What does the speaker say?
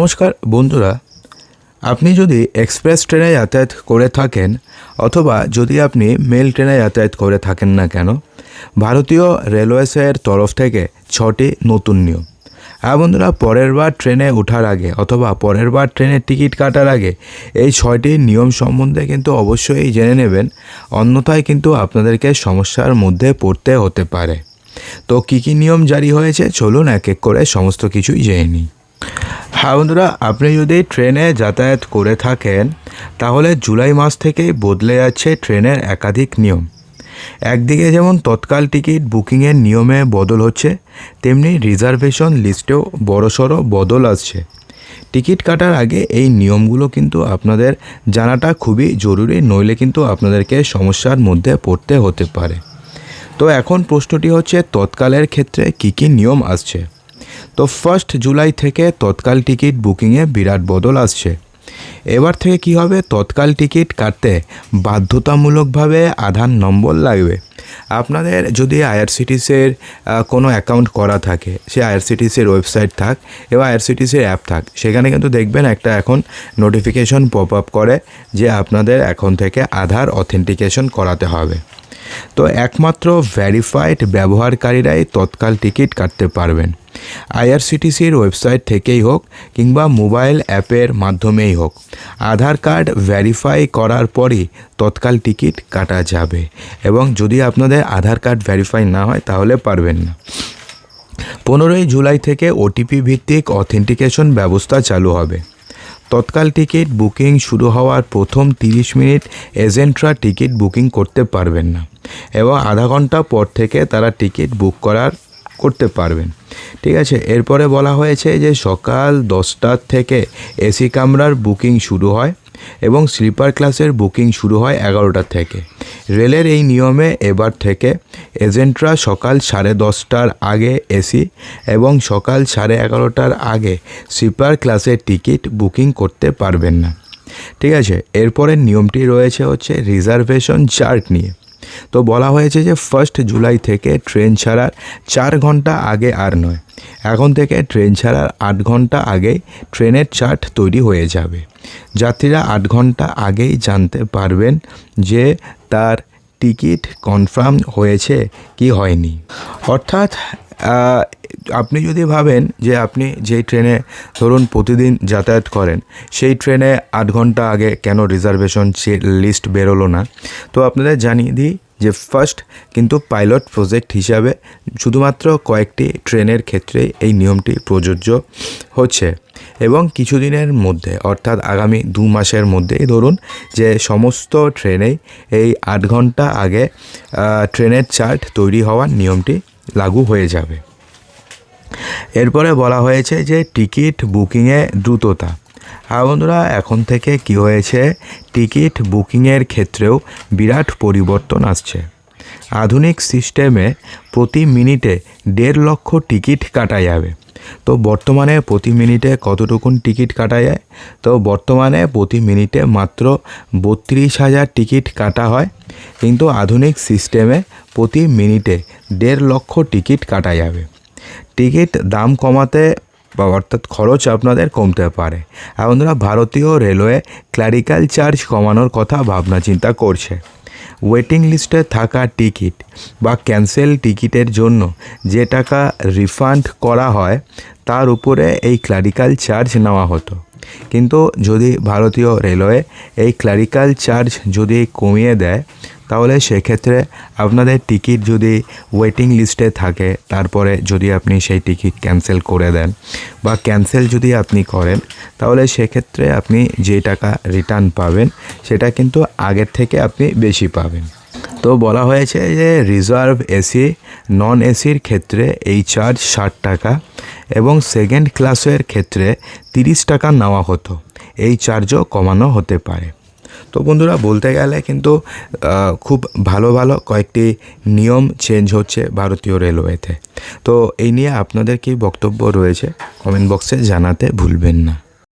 নমস্কার, বন্ধুরা। আপনি যদি এক্সপ্রেস ট্রেনে যাতায়াত করে থাকেন, অথবা যদি আপনি মেল ট্রেনে যাতায়াত করে থাকেন না কেন, ভারতীয় রেলওয়েসের তরফ থেকে ছটি নতুন নিয়ম। হ্যাঁ বন্ধুরা, পরের বার ট্রেনে ওঠার আগে অথবা পরের বার ট্রেনের টিকিট কাটার আগে এই ছয়টি নিয়ম সম্বন্ধে কিন্তু অবশ্যই জেনে নেবেন। অন্যথায় কিন্তু আপনাদেরকে সমস্যার মধ্যে পড়তে হতে পারে। তো কী কী নিয়ম জারি হয়েছে? চলুন এক এক করে সমস্ত কিছুই জেনে নিই। হ্যাঁ বন্ধুরা, আপনি যদি ট্রেনে যাতায়াত করে থাকেন, তাহলে জুলাই মাস থেকেই বদলে যাচ্ছে ট্রেনের একাধিক নিয়ম। একদিকে যেমন তৎকাল টিকিট বুকিংয়ের নিয়মে বদল হচ্ছে, তেমনি রিজার্ভেশন লিস্টেও বড়সড় বদল আসছে। টিকিট কাটার আগে এই নিয়মগুলো কিন্তু আপনাদের জানাটা খুবই জরুরি, নইলে কিন্তু আপনাদেরকে সমস্যার মধ্যে পড়তে হতে পারে। তো এখন প্রশ্নটি হচ্ছে, তৎকালের ক্ষেত্রে কী কী নিয়ম আসছে? তো ফার্স্ট জুলাই থেকে তৎকাল টিকিট বুকিংয়ে বিরাট বদল আসছে। এবার থেকে কি হবে? তৎকাল টিকিট কাটতে বাধ্যতামূলকভাবে আধার নম্বর লাগবে। আপনাদের যদি আইআরসিটিসের কোনো অ্যাকাউন্ট করা থাকে, সে আইআরসিটিসির ওয়েবসাইট থাক এবং আইআরসিটিসির অ্যাপ থাক, সেখানে কিন্তু দেখবেন একটা এখন নোটিফিকেশন পপ আপ করে যে আপনাদের এখন থেকে আধার অথেন্টিকেশন করাতে হবে। তো একমাত্র ভ্যারিফাইড ব্যবহারকারীরাই তৎকাল টিকিট কাটতে পারবেন। আইআরসিটিসির ওয়েবসাইট থেকেই হোক কিংবা মোবাইল অ্যাপের মাধ্যমেই হোক। আধার কার্ড ভ্যারিফাই করার পরই তৎকাল টিকিট কাটা যাবে এবং যদি আপনাদের আধার কার্ড ভ্যারিফাই না হয় তাহলে পারবেন না। পনেরোই জুলাই থেকে ওটিপি ভিত্তিক অথেন্টিকেশন ব্যবস্থা চালু হবে। তৎকাল টিকিট বুকিং শুরু হওয়ার প্রথম তিরিশ মিনিট এজেন্টরা টিকিট বুকিং করতে পারবেন না। এবং আধা ঘণ্টা পর থেকে তারা টিকিট বুক করার করতে পারবেন। ঠিক আছে, এরপরে বলা হয়েছে যে সকাল দশটার থেকে এসি কামরার বুকিং শুরু হয় এবং স্লিপার ক্লাসের বুকিং শুরু হয় এগারোটা থেকে। রেলের এই নিয়মে এবার থেকে এজেন্টরা সকাল সাড়ে দশটার আগে এসি এবং সকাল সাড়ে এগারোটার আগে স্লিপার ক্লাসের টিকিট বুকিং করতে পারবেন না। ঠিক আছে, এরপরের নিয়মটি রয়েছে হচ্ছে রিজার্ভেশন চার্ট নিয়ে। তো বলা হয়েছে যে ফার্স্ট জুলাই থেকে ট্রেন ছাড়ার চার ঘণ্টা আগে আর নয়, এখন থেকে ট্রেন ছাড়ার আট ঘণ্টা আগেই ট্রেনের চার্ট তৈরি হয়ে যাবে। যাত্রীরা আট ঘণ্টা আগেই জানতে পারবেন যে তার টিকিট কনফার্ম হয়েছে কি হয়নি। অর্থাৎ আপনি যদি ভাবেন যে আপনি যেই ট্রেনে ধরুন প্রতিদিন যাতায়াত করেন, সেই ট্রেনে আট ঘণ্টা আগে কেন রিজার্ভেশন লিস্ট বেরোলো না, তো আপনাদের জানিয়ে দিই যে ফার্স্ট কিন্তু পাইলট প্রজেক্ট হিসাবে শুধুমাত্র কয়েকটি ট্রেনের ক্ষেত্রে এই নিয়মটি প্রযোজ্য হচ্ছে। এবং কিছুদিনের মধ্যে, অর্থাৎ আগামী দু মাসের মধ্যেই ধরুন যে সমস্ত ট্রেনেই এই আট ঘণ্টা আগে ট্রেনের চার্ট তৈরি হওয়ার নিয়মটি লাগু হয়ে যাবে। এরপরে বলা হয়েছে যে টিকিট বুকিংয়ে দ্রুততা। হ্যাঁ বন্ধুরা, এখন থেকে কি হয়েছে? টিকিট বুকিংয়ের ক্ষেত্রেও বিরাট পরিবর্তন আসছে। আধুনিক সিস্টেমে প্রতি মিনিটে দেড় লক্ষ টিকিট কাটা যাবে। তো বর্তমানে প্রতি মিনিটে কতটুকুন টিকিট কাটা যায়? তো বর্তমানে প্রতি মিনিটে মাত্র বত্রিশ হাজার টিকিট কাটা হয়। কিন্তু আধুনিক সিস্টেমে প্রতি মিনিটে দেড় লক্ষ টিকিট কাটা যাবে। টিকিট দাম কমাতে বা অর্থাৎ খরচ আপনাদের কমতে পারে। আর বন্ধুরা, ভারতীয় রেলওয়ে ক্লারিক্যাল চার্জ কমানোর কথা ভাবনা চিন্তা করছে। ওয়েটিং লিস্টে থাকা টিকিট বা ক্যান্সেল টিকিটের জন্য যে টাকা রিফান্ড করা হয়, তার উপরে এই ক্লারিক্যাল চার্জ নেওয়া হতো। কিন্তু যদি ভারতীয় রেলওয়ে এই ক্লারিক্যাল চার্জ যদি কমিয়ে দেয়, তাহলে সেক্ষেত্রে আপনাদের টিকিট যদি ওয়েটিং লিস্টে থাকে, তারপরে যদি আপনি সেই টিকিট ক্যান্সেল করে দেন বা ক্যান্সেল যদি আপনি করেন, তাহলে সেক্ষেত্রে আপনি যে টাকা রিটার্ন পাবেন, সেটা কিন্তু আগের থেকে আপনি বেশি পাবেন। তো বলা হয়েছে যে রিজার্ভ এসি, নন এসির ক্ষেত্রে এই চার্জ ষাট টাকা এবং সেকেন্ড ক্লাসের ক্ষেত্রে তিরিশ টাকা নেওয়া হতো। এই চার্জও কমানো হতে পারে। তো বন্ধুরা, বলতে গেলে কিন্তু খুব ভালো ভালো কয়েকটি নিয়ম চেঞ্জ হচ্ছে ভারতীয় রেলওয়েতে। তো এই নিয়ে আপনাদের কী বক্তব্য রয়েছে? কমেন্ট বক্সে জানাতে ভুলবেন না।